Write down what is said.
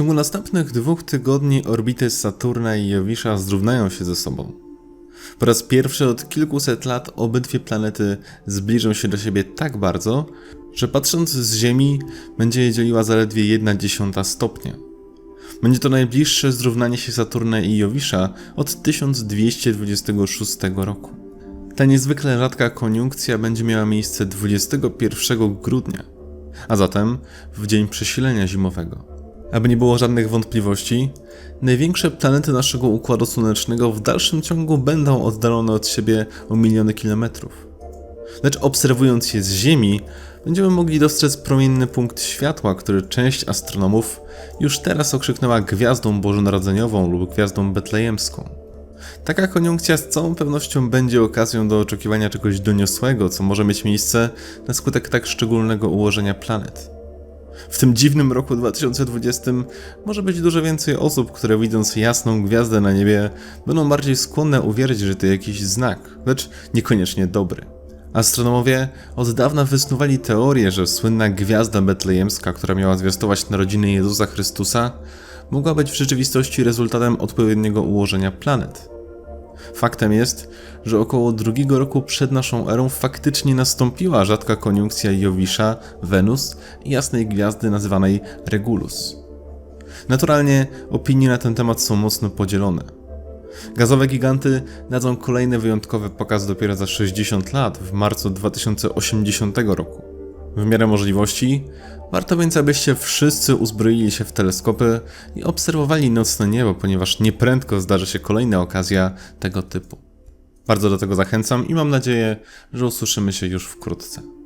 ciągu następnych dwóch tygodni orbity Saturna i Jowisza zrównają się ze sobą. Po raz pierwszy od kilkuset lat obydwie planety zbliżą się do siebie tak bardzo, że patrząc z Ziemi będzie je dzieliła zaledwie 1 dziesiąta stopnia. Będzie to najbliższe zrównanie się Saturna i Jowisza od 1226 roku. Ta niezwykle rzadka koniunkcja będzie miała miejsce 21 grudnia, a zatem w dzień przesilenia zimowego. Aby nie było żadnych wątpliwości, największe planety naszego Układu Słonecznego w dalszym ciągu będą oddalone od siebie o miliony kilometrów. Lecz obserwując je z Ziemi, będziemy mogli dostrzec promienny punkt światła, który część astronomów już teraz okrzyknęła gwiazdą bożonarodzeniową lub gwiazdą betlejemską. Taka koniunkcja z całą pewnością będzie okazją do oczekiwania czegoś doniosłego, co może mieć miejsce na skutek tak szczególnego ułożenia planet. W tym dziwnym roku 2020 może być dużo więcej osób, które widząc jasną gwiazdę na niebie, będą bardziej skłonne uwierzyć, że to jakiś znak, lecz niekoniecznie dobry. Astronomowie od dawna wysnuwali teorię, że słynna gwiazda betlejemska, która miała zwiastować narodziny Jezusa Chrystusa, mogła być w rzeczywistości rezultatem odpowiedniego ułożenia planet. Faktem jest, że około drugiego roku przed naszą erą faktycznie nastąpiła rzadka koniunkcja Jowisza, Wenus i jasnej gwiazdy nazywanej Regulus. Naturalnie opinie na ten temat są mocno podzielone. Gazowe giganty dadzą kolejny wyjątkowy pokaz dopiero za 60 lat, w marcu 2080 roku. W miarę możliwości, warto więc abyście wszyscy uzbroili się w teleskopy i obserwowali nocne niebo, ponieważ nieprędko zdarzy się kolejna okazja tego typu. Bardzo do tego zachęcam i mam nadzieję, że usłyszymy się już wkrótce.